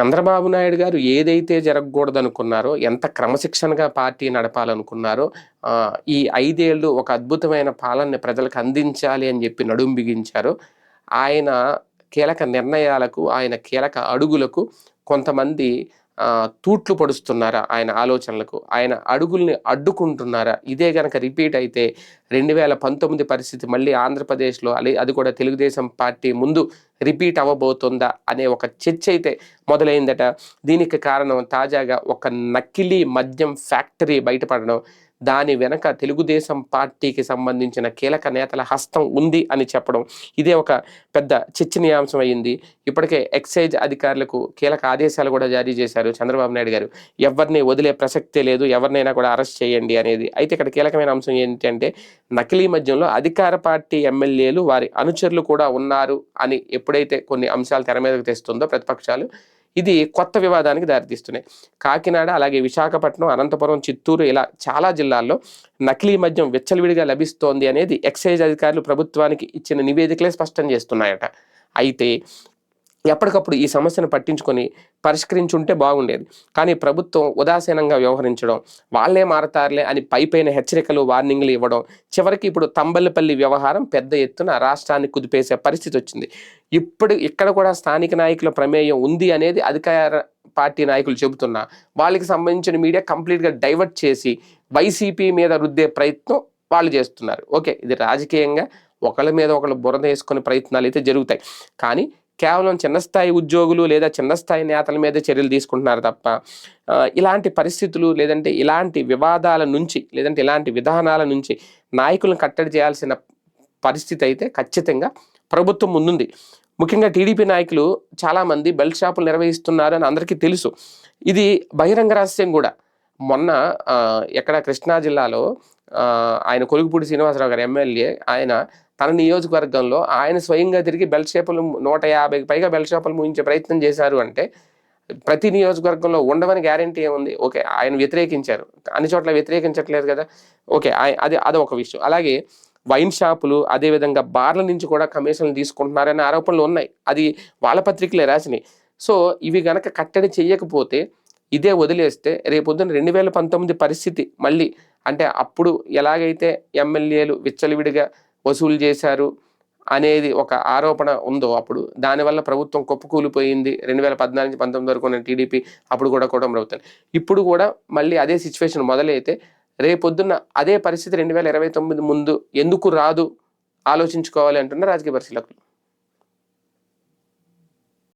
చంద్రబాబు నాయుడు గారు ఏదైతే జరగకూడదనుకున్నారో ఎంత క్రమశిక్షణగా పార్టీ నడపాలనుకున్నారో ఈ ఐదేళ్ళు ఒక అద్భుతమైన పాలనని ప్రజలకు అందించాలి అని చెప్పి నడుం బిగించారో. ఆయన కీలక నిర్ణయాలకు ఆయన కీలక అడుగులకు కొంతమంది తూట్లు పడుస్తున్నారా ఆయన ఆలోచనలకు? ఆయన అడుగుల్ని అడ్డుకుంటున్నారా? ఇదే గనక రిపీట్ అయితే రెండు వేల పంతొమ్మిది పరిస్థితి మళ్ళీ ఆంధ్రప్రదేశ్లో అది అది కూడా తెలుగుదేశం పార్టీ ముందు రిపీట్ అవ్వబోతుందా అనే ఒక చర్చ అయితే మొదలైందట. దీనికి కారణం తాజాగా ఒక నకిలీ మద్యం ఫ్యాక్టరీ బయటపడడం. దాని వెనక తెలుగుదేశం పార్టీకి సంబంధించిన కీలక నేతల హస్తం ఉంది అని చెప్పడం ఇదే ఒక పెద్ద చర్చనీయాంశం అయింది ఇప్పటికే ఎక్సైజ్ అధికారులకు కీలక ఆదేశాలు కూడా జారీ చేశారు చంద్రబాబు నాయుడు గారు. ఎవరిని వదిలే ప్రసక్తే లేదు ఎవరినైనా కూడా అరెస్ట్ చేయండి అనేది. అయితే ఇక్కడ కీలకమైన అంశం ఏంటంటే నకిలీ మద్యంలో అధికార పార్టీ ఎమ్మెల్యేలు వారి అనుచరులు కూడా ఉన్నారు అని ఎప్పుడైతే కొన్ని అంశాలు తెర మీదకు తెస్తుందో ప్రతిపక్షాలు ఇది కొత్త వివాదానికి దారితీస్తున్నాయి. కాకినాడ అలాగే విశాఖపట్నం అనంతపురం చిత్తూరు ఇలా చాలా జిల్లాల్లో నకిలీ మద్యం విచ్చలవిడిగా లభిస్తోంది అనేది ఎక్సైజ్ అధికారులు ప్రభుత్వానికి ఇచ్చిన నివేదికలే స్పష్టం చేస్తున్నాయట. అయితే ఎప్పటికప్పుడు ఈ సమస్యను పట్టించుకొని పరిష్కరించుంటే బాగుండేది. కానీ ప్రభుత్వం ఉదాసీనంగా వ్యవహరించడం వాళ్ళే మారతారులే అని పైపైన హెచ్చరికలు వార్నింగ్లు ఇవ్వడం చివరికి ఇప్పుడు తంబల్లిపల్లి వ్యవహారం పెద్ద ఎత్తున రాష్ట్రాన్ని కుదిపేసే పరిస్థితి వచ్చింది. ఇప్పుడు ఇక్కడ కూడా స్థానిక నాయకుల ప్రమేయం ఉంది అనేది అధికార పార్టీ నాయకులు చెబుతున్నా వాళ్ళకి సంబంధించిన మీడియా కంప్లీట్గా డైవర్ట్ చేసి వైసీపీ మీద రుద్దే ప్రయత్నం వాళ్ళు చేస్తున్నారు. ఓకే ఇది రాజకీయంగా ఒకళ్ళ మీద ఒకళ్ళు బురద వేసుకునే ప్రయత్నాలు అయితే జరుగుతాయి. కానీ కేవలం చిన్న స్థాయి ఉద్యోగులు లేదా చిన్న స్థాయి నేతల మీద చర్యలు తీసుకుంటున్నారు తప్ప ఇలాంటి పరిస్థితులు లేదంటే ఇలాంటి వివాదాల నుంచి లేదంటే ఇలాంటి విధానాల నుంచి నాయకులను కట్టడి చేయాల్సిన పరిస్థితి అయితే ఖచ్చితంగా ప్రభుత్వం ముందుంది. ముఖ్యంగా టీడీపీ నాయకులు చాలామంది బెల్ట్ షాపులు నిర్వహిస్తున్నారు అని అందరికీ తెలుసు. ఇది బహిరంగ రహస్యం కూడా. మొన్న ఎక్కడ కృష్ణా జిల్లాలో ఆయన కొలుగుపూడి శ్రీనివాసరావు గారు ఎమ్మెల్యే ఆయన తన నియోజకవర్గంలో ఆయన స్వయంగా తిరిగి బెల్ట్ షాపులు నూట యాభైకి పైగా బెల్ట్ షాపులు ముగించే ప్రయత్నం చేశారు అంటే ప్రతి నియోజకవర్గంలో ఉండవని గ్యారంటీ ఏముంది? ఓకే ఆయన వ్యతిరేకించారు. అన్ని చోట్ల వ్యతిరేకించట్లేదు కదా? ఓకే అది అది ఒక విషయం. అలాగే వైన్ షాపులు అదేవిధంగా బార్ల నుంచి కూడా కమిషన్లు తీసుకుంటున్నారనే ఆరోపణలు ఉన్నాయి. అది వాళ్ళ పత్రికలే రాసినాయి. సో ఇవి గనక కట్టడి చేయకపోతే ఇదే వదిలేస్తే రేపొద్దున రెండు వేల పంతొమ్మిది పరిస్థితి మళ్ళీ అంటే అప్పుడు ఎలాగైతే ఎమ్మెల్యేలు విచ్చలవిడిగా వసూలు చేశారు అనేది ఒక ఆరోపణ ఉందో అప్పుడు దానివల్ల ప్రభుత్వం కొప్పుకూలిపోయింది. రెండు వేల పద్నాలుగు పంతొమ్మిది వరకు ఉన్న టీడీపీ అప్పుడు కూడా కూటమి ప్రభుత్వం. ఇప్పుడు కూడా మళ్ళీ అదే సిచ్యువేషన్ మొదలైతే రేపొద్దున్న అదే పరిస్థితి రెండు వేల ఇరవై తొమ్మిది ముందు ఎందుకు రాదు? ఆలోచించుకోవాలి అంటున్న రాజకీయ పరిశీలకులు.